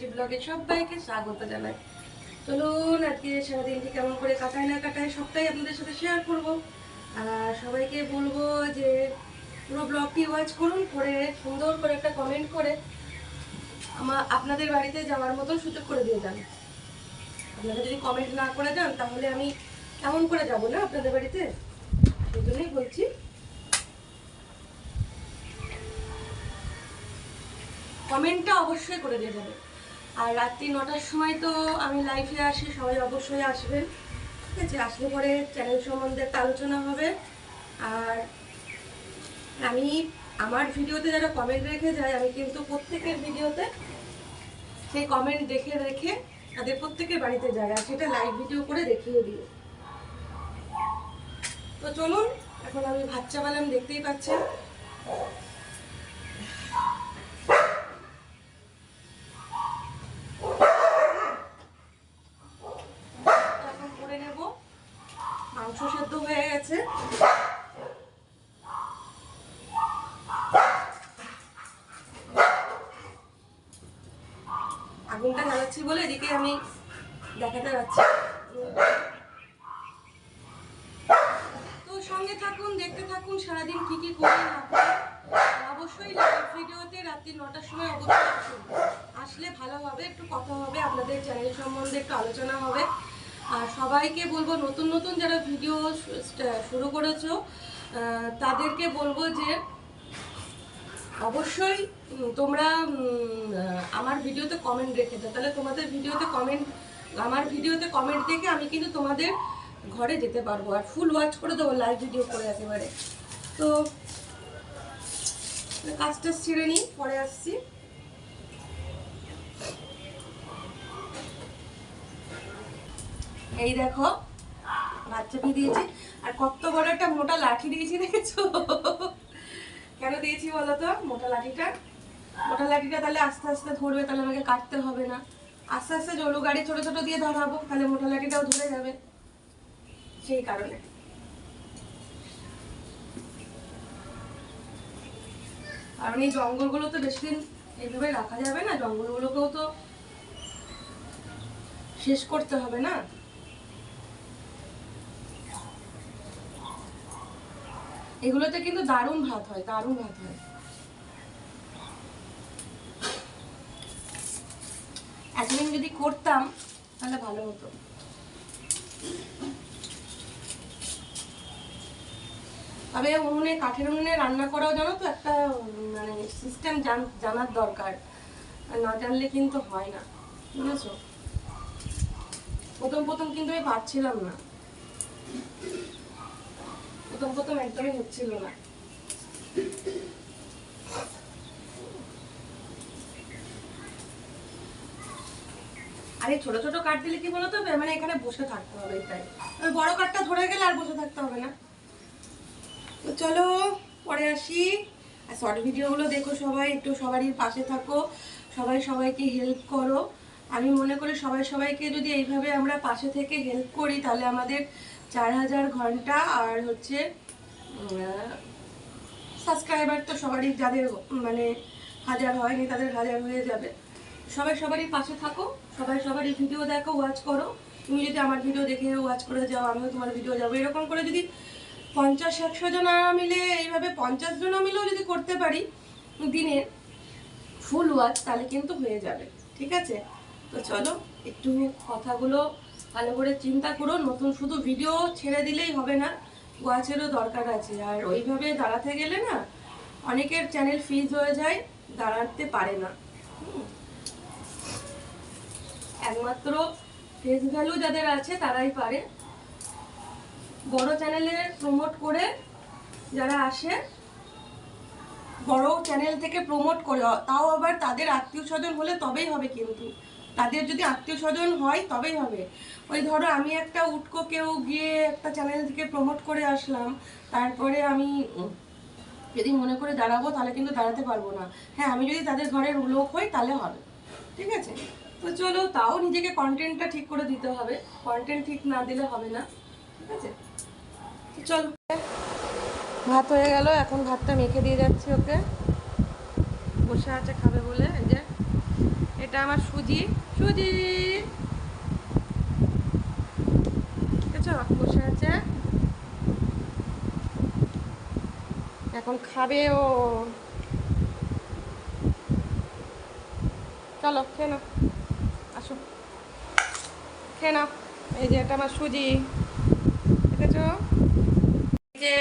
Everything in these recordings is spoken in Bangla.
তনুশ্রী ব্লগে সবাইকে স্বাগত জানাই। চলুন, আজকে সারাদিনটি কেমন করে কাটায় না কাটায় সবটাই আপনাদের সাথে শেয়ার করব। আর সবাইকে বলব যে পুরো ব্লগটি ওয়াচ করুন, করে সুন্দর করে একটা কমেন্ট করে আমার আপনাদের বাড়িতে যাওয়ার মতন সুযোগ করে দিয়ে যান আপনারা যদি কমেন্ট না করে যান তাহলে আমি এমন করে যাব না আপনাদের বাড়িতে? সেই জন্যই বলছি। কমেন্টটা অবশ্যই করে দিয়ে যাবে আর রাত্রি নটার সময় তো আমি লাইভে আসি, সবাই অবশ্যই আসবেন। ঠিক আছে, আসলে পরে চ্যানেল সম্বন্ধে একটা আলোচনা হবে। আর আমি আমার ভিডিওতে যারা কমেন্ট রেখে যায়, আমি কিন্তু প্রত্যেকের ভিডিওতে সেই কমেন্ট দেখে রেখে তাদের প্রত্যেকের বাড়িতে যায় আর সেটা লাইভ ভিডিও করে দেখিয়ে দিই। তো চলুন, এখন আমি ভাত চাপালাম দেখতেই পাচ্ছেন এখন করে নেব মাংস সেদ্ধ হয়ে গেছে জ্বালাচ্ছি বলে এদিকে আমি দেখাতে পাচ্ছি তো সঙ্গে থাকুন, দেখতে থাকুন, সারাদিন কি কি করি অবশ্যই লাইভ ভিডিওতে রাত্রি নটার সময় অবশ্যই আসুন। আসলে ভালো হবে, একটু কথা হবে, আপনাদের চ্যানেল সম্বন্ধে একটু আলোচনা হবে। আর সবাইকে বলব, নতুন নতুন যারা ভিডিও শুরু করেছ তাদেরকে বলব যে অবশ্যই তোমরা আমার ভিডিওতে কমেন্ট রেখে দাও। তাহলে তোমাদের ভিডিওতে কমেন্ট আমার ভিডিওতে কমেন্ট দেখে আমি কিন্তু তোমাদের ঘরে যেতে পারব। আর ফুল ওয়াচ করে দেবো লাইভ ভিডিও করে একেবারে। তো কাজটা ছেড়ে নিই, পরে আসছি। এই দেখো বাচ্চাকে দিয়েছি। আর কত বড় একটা মোটা লাঠি দিয়েছি, দেখেছ? কেন দিয়েছি বলো তো? মোটা লাঠিটা? মোটা লাঠিটা তাহলে আস্তে আস্তে ধরবে, তাহলে আমাকে কাটতে হবে না। আস্তে আস্তে জলু গাড়ি ছোট ছোট দিয়ে ধরাবো, তাহলে মোটা লাঠিটাও ধরে যাবে। সেই কারণে। কারণ এই জঙ্গলগুলো তো বেশি দিন এইভাবে রাখা যাবে না, জঙ্গলগুলোকেও তো শেষ করতে হবে না? এগুলোতে কিন্তু দারুণ ভাত হয়, দারুণ ভাত হয়। একদিন যদি করতাম, তাহলে ভালো হতো। তবে উনুনে, কাঠের উনুনে রান্না করাও জানো তো একটা মানে সিস্টেম জানার দরকার। না জানলে কিন্তু হয় না, বুঝেছ? প্রথম প্রথম কিন্তু আমি পারছিলাম না। প্রথম প্রথম একদমই হচ্ছিল না। আর ছোট ছোট দিলে কি বলতো? মানে এখানে বসে থাকতে হবে ওই বড় ধরে গেলে আর বসে থাকতে হবে না। তো চলো, পরে আসি। আর শর্ট ভিডিওগুলো দেখো সবাই, একটু সবারই পাশে থাকো। সবাই সবাইকে হেল্প করো। আমি মনে করি সবাই সবাইকে যদি এইভাবে আমরা পাশে থেকে হেল্প করি, তাহলে আমাদের চার হাজার ঘণ্টা আর হচ্ছে সাবস্ক্রাইবার তো সবারই, যাদের মানে হাজার হয়নি তাদের হাজার হয়ে যাবে। সবাই সবারই পাশে থাকো, সবাই সবারই ভিডিও দেখো ওয়াচ করো। তুমি যদি আমার ভিডিও দেখে ওয়াচ করে যাও, আমিও তোমার ভিডিও যাব। এরকম করে যদি পঞ্চাশ, একশো জন মিলে, এইভাবে পঞ্চাশ জন মিলেও যদি করতে পারি, দিনে ফুল ওয়াচ তাহলে কিন্তু হয়ে যাবে। ঠিক আছে? তো চলো একটু কথাগুলো ভালো করে চিন্তা করো নতুন শুধু ভিডিও ছেড়ে দিলেই হবে না ওয়াচেরও দরকার আছে। আর ওইভাবে দাঁড়াতে গেলে না, অনেকের চ্যানেল ফ্রিজ হয়ে যায়, দাঁড়াতে পারে না। একমাত্র ফেস ভ্যালু যাদের আছে, তারাই পারে। বড় চ্যানেলে প্রমোট করে যারা আসে, বড় চ্যানেল থেকে প্রমোট করে, তাও আবার তাদের আত্মীয় স্বজন হলে তবেই হবে কিন্তু। তাদের যদি আত্মীয় স্বজন হয়, তবেই হবে। ওই ধরো আমি একটা উটকো কেউ গিয়ে একটা চ্যানেল থেকে প্রমোট করে আসলাম, তারপরে আমি যদি মনে করে দাঁড়াবো, তাহলে কিন্তু দাঁড়াতে পারব না। হ্যাঁ আমি যদি তাদের ঘরের লোক হই, তাহলে হবে। ঠিক আছে? তো চলো, তাও নিজেকে কন্টেন্টটা ঠিক করে দিতে হবে। কন্টেন্ট ঠিক না দিলে হবে না। ঠিক আছে? চলো। ভাত হয়ে গেল, এখন ভাতটা মেখে দিয়ে যাচ্ছি ওকে। বসে আছে খাবে বলে। যে এটা আমার সুজি। সুজি। বসে আছে। এখন খাবে ও। চলো, খেয়ে নাও। আসো। খেয়ে নাও। এই যে এটা আমার সুজি। দেখেছ? যে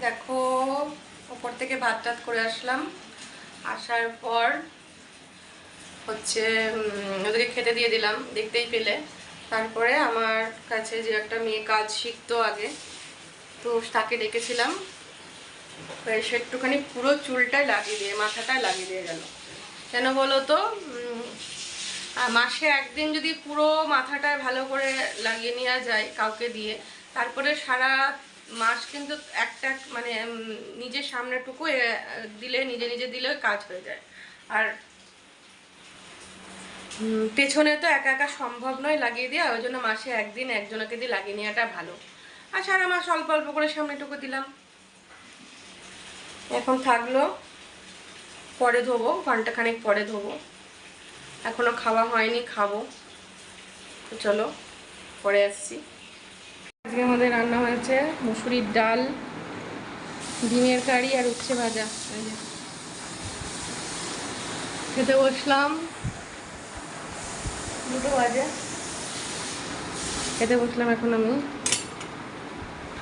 দেখো, ওপর থেকে ভাত টাত করে আসলাম। আসার পর হচ্ছে ওদেরকে খেতে দিয়ে দিলাম, দেখতেই পেলে। তারপরে আমার কাছে যে একটা মেয়ে কাজ শিখতো আগে, তো তাকে ডেকেছিলাম। এসে একটুখানি পুরো চুলটাই লাগিয়ে দিয়ে, মাথাটাই লাগিয়ে দিয়ে গেল। কেন বলো তো? মাসে একদিন যদি পুরো মাথাটায় ভালো করে লাগিয়ে নেওয়া যায় কাউকে দিয়ে, তারপরে সারা মাস কিন্তু একটা মানে নিজের সামনেটুকু দিলে, নিজে নিজে দিলে কাজ হয়ে যায়। আর পেছনে তো একা একা সম্ভব নয় লাগিয়ে দেওয়া ওই জন্য মাসে একদিন একজনকে দিয়ে লাগিয়ে নেওয়াটা ভালো। আর সারা মাস অল্প অল্প করে সামনেটুকু দিলাম। এখন থাকল, পরে ধোবো ঘন্টাখানেক পরে ধোবো। এখনও খাওয়া হয়নি, খাব। তো চলো, পরে আসছি। আজকে আমাদের রান্না হয়েছে মুসুরির ডাল, ডিমের কারি আর উচ্ছে ভাজা। খেতে বসলাম। দুটো বাজে। খেতে বসলাম এখন আমি।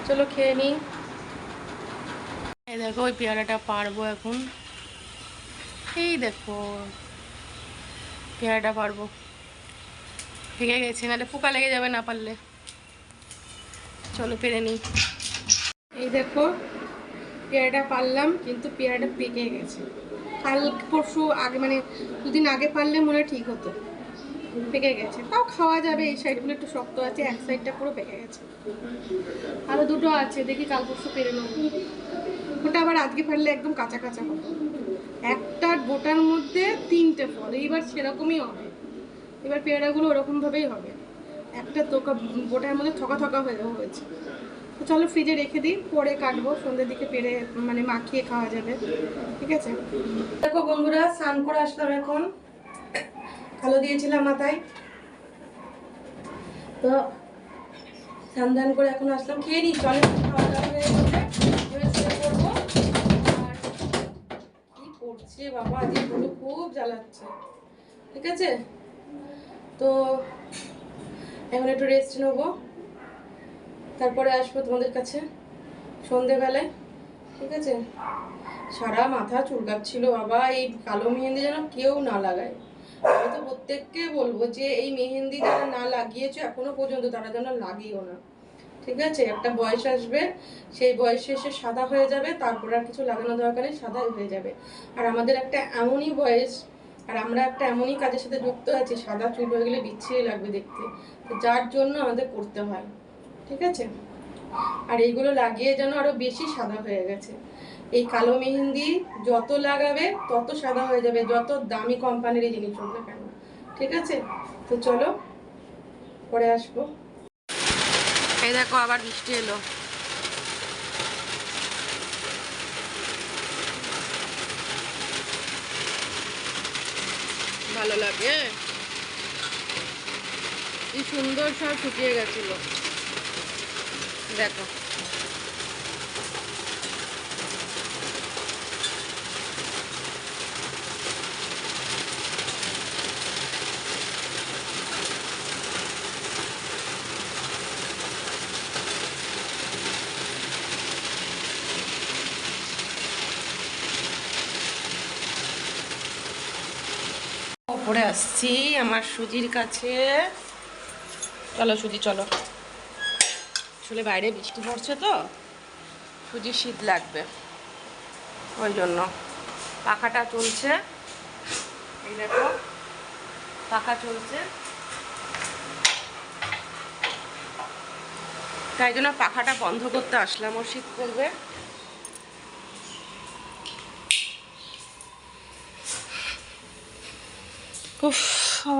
চলো খেয়ে নিই। এই দেখো, ওই পেয়ারাটা পারব এখন। এই দেখো, পেয়ারাটা পারব। ভেঙে গেছে, নাহলে পোকা লেগে যাবে না পারলে। চলো পেরে নিই। এই দেখো, পেয়ারাটা পারলাম, কিন্তু পেয়ারাটা পেকে গেছে। কাল, পরশু আগে মানে দুদিন আগে পারলে মনে ঠিক হতো। পেকে গেছে। তাও খাওয়া যাবে, এই সাইডগুলো একটু শক্ত আছে, এক সাইডটা পুরো পেকে গেছে। আরও দুটো আছে, দেখি কাল পরশু পেরে নেব। ওটা আবার আজকে ফেললে একদম কাঁচা কাঁচা হবে। একটা গোটার মধ্যে তিনটে ফল, এইবার সেরকমই হবে। এবার পেয়ারাগুলো ওরকমভাবেই হবে। একটা তোকা গোটার মধ্যে থকা থকা হয়ে হয়েছে। তো চলো ফ্রিজে রেখে দিই, পরে কাটবো, সন্ধ্যের দিকে পেরে মানে মাখিয়ে খাওয়া যাবে। ঠিক আছে? দেখো বন্ধুরা, স্নান করে আসলাম এখন। কালো দিয়েছিলাম মাথায়। তো স্নান করে এখন আসলাম। খেয়ে নিই চলে খাওয়া দাওয়া হয়ে গেছে। করছে বাবা, আজকে খুব জ্বালাচ্ছে। ঠিক আছে? তো এখন একটু রেস্ট নেব। তারপরে আসব তোমাদের কাছে সন্ধেবেলায়। ঠিক আছে? সারা মাথা চুলকাচ্ছিল বাবা, এই কালো মেহেন্দি যেন কেউ না লাগায়। আমি তো প্রত্যেককে বলব যে এই মেহেন্দি যারা না লাগিয়েছো এখনও পর্যন্ত, তারা যেন লাগিয়েও না। ঠিক আছে? একটা বয়স আসবে, সেই বয়সে এসে সাদা হয়ে যাবে, তারপর আর কিছু লাগানো দরকার নেই, সাদাই হয়ে যাবে। আর আমাদের একটা এমনই বয়স, আর আমরা একটা এমনই কাজের সাথে যুক্ত আছি, সাদা চুল হয়ে গেলে বিচ্ছিরি লাগবে দেখতে। তো যার জন্য আমাদের করতে হয়। ঠিক আছে? আর এইগুলো লাগিয়ে যেন আরও বেশি সাদা হয়ে গেছে। এই কালো মেহেন্দি যত লাগাবে, তত সাদা হয়ে যাবে, যত দামি কোম্পানির এই জিনিস হোক না কেন। ঠিক আছে? তো চলো, পরে আসব। এই দেখো, আবার বৃষ্টি এলো। ভালো লাগে সুন্দর সব শুকিয়ে গেছিল। দেখো। ওপরে আসছি আমার সুজির কাছে। চলো সুজি, চলো। আসলে বাইরে বৃষ্টি পড়ছে তো সুজি শীত লাগবে। ওই জন্য। পাখাটা চলছে। এই দেখো, পাখা চলছে। তাই জন্য পাখাটা বন্ধ করতে আসলাম ও শীত করবে উফ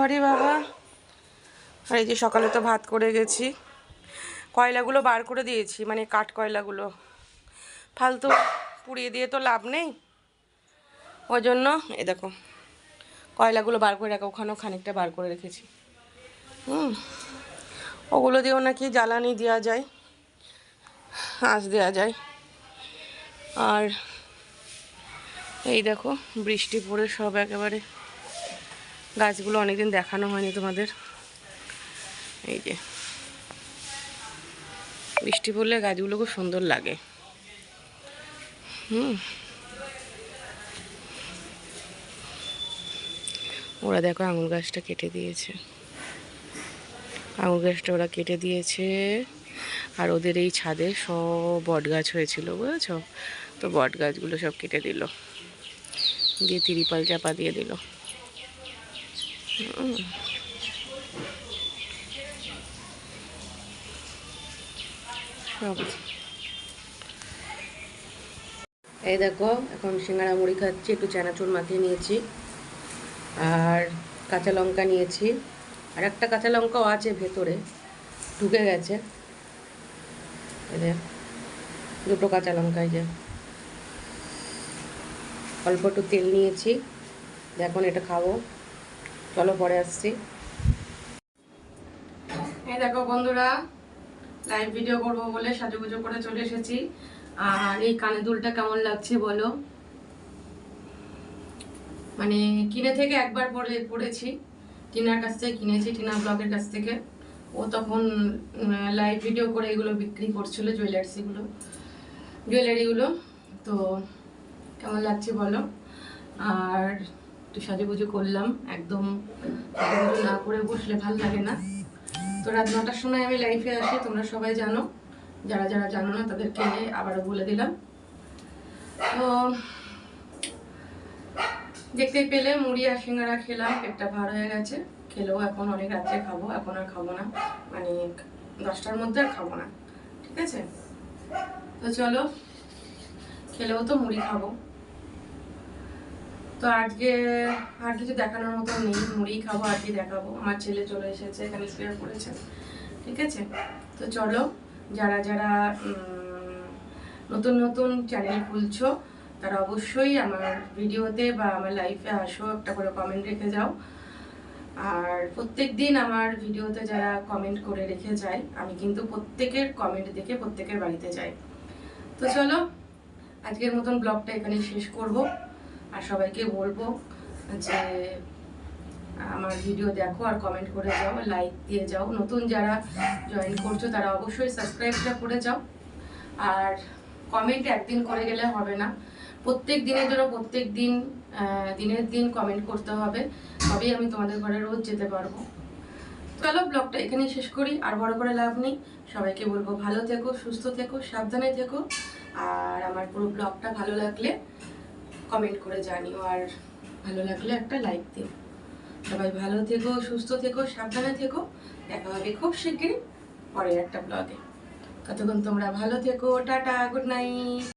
আরে বাবা। আর এই যে সকালে তো ভাত করে গেছি। কয়লাগুলো বার করে দিয়েছি মানে কাঠ কয়লাগুলো। ফালতু পুড়িয়ে দিয়ে তো লাভ নেই। ওই জন্য, এই দেখো, কয়লাগুলো বার করে রাখা, ওখানেও খানিকটা বার করে রেখেছি। হুম, ওগুলো দিয়েও নাকি জ্বালানি দেওয়া যায়, আঁচ দেওয়া যায়। আর এই দেখো, বৃষ্টি পড়ে সব একেবারে। গাছগুলো অনেকদিন দেখানো হয়নি তোমাদের। এই যে। বৃষ্টি পড়লে গাছগুলো খুব সুন্দর লাগে। হুম। ওরা দেখো আঙুর গাছটা কেটে দিয়েছে। আঙুর গাছটা ওরা কেটে দিয়েছে। আর ওদের এই ছাদে সব বট গাছ হয়েছিল, বুঝেছ? তো বট গাছগুলো সব কেটে দিল। দিয়ে তিরিপাল চাপা দিয়ে দিল। এই দেখো, এখন সিঙ্গাড়া মুড়ি খাচ্ছি, একটু চানাচুর মাখিয়ে নিয়েছি। আর কাঁচা লঙ্কা নিয়েছি। আর একটা কাঁচা লঙ্কাও আছে ভেতরে, ঢুকে গেছে। যে, দুটো কাঁচা লঙ্কা যে। অল্প একটু তেল নিয়েছি এখন এটা খাব। চলো পরে আসছি। এই দেখো বন্ধুরা লাইভ ভিডিও করব বলে সাজুগুজু করে চলে এসেছি। আর এই কানে দুলটা কেমন লাগছে বলো? মানে কিনে থেকে একবার পরে পড়েছি। টিনার কাছ থেকে কিনেছি, টিনা ব্লগের কাছ থেকে। ও তখন লাইভ ভিডিও করে এগুলো বিক্রি করছিল জুয়েলার্সিগুলো জুয়েলারিগুলো তো কেমন লাগছে বলো? আর একটু সাজুগুজু করলাম, একদম না করে বসলে ভালো লাগে না। তো রাত নটার সময় আমি লাইফে আসি, তোমরা সবাই জানো। যারা যারা জানো না, তাদেরকে আবারও বলে দিলাম। তো দেখতেই পেলে, মুড়ি আর সিঙ্গারা খেলাম, পেটটা ভার হয়ে গেছে। খেলেও এখন অনেক রাত্রে খাব, এখন আর খাব না। মানে দশটার মধ্যে আর খাব না। ঠিক আছে? তো চলো, খেলেও তো মুড়ি খাব। তো আজকে আর কিছু দেখানোর মতো নেই। মুড়ি খাব, আর কি দেখাবো। আমার ছেলে চলে এসেছে, এখানে স্পেয়ার করেছে ঠিক আছে? তো চলো, যারা যারা নতুন নতুন চ্যানেল খুলছো, তারা অবশ্যই আমার ভিডিওতে বা আমার লাইফে আসো, একটা করে কমেন্ট রেখে যাও। আর প্রত্যেক দিন আমার ভিডিওতে যারা কমেন্ট করে রেখে যায়, আমি কিন্তু প্রত্যেকের কমেন্ট দেখে প্রত্যেকের বাড়িতে যাই। তো চলো, আজকের মতন ব্লগটা এখানে শেষ করব। আর সবাইকে বলব যে, আমার ভিডিও দেখো আর কমেন্ট করে যাও লাইক দিয়ে যাও। নতুন যারা জয়েন করছ, তারা অবশ্যই সাবস্ক্রাইবটা করে যাও। আর কমেন্ট একদিন করে গেলে হবে না। প্রত্যেক দিনের জন্য প্রত্যেক দিন দিনের দিন কমেন্ট করতে হবে। তবেই আমি তোমাদের ঘরে রোজ যেতে পারব। চলো ব্লগটা এখানেই শেষ করি। আর বড় করে লাভ নেই। সবাইকে বলব ভালো থেকো, সুস্থ থেকো, সাবধানে থেকো। আর আমার পুরো ব্লগটা ভালো লাগলে কমেন্ট করে জানিও আর ভালো লাগলে একটা লাইক দিও। সবাই ভালো থেকো, সুস্থ থেকো, সাবধানে থেকো। দেখা হবে খুব শিগগিরই পরের একটা ব্লগে ততক্ষণ তোমরা ভালো থেকো, টাটা গুড নাইট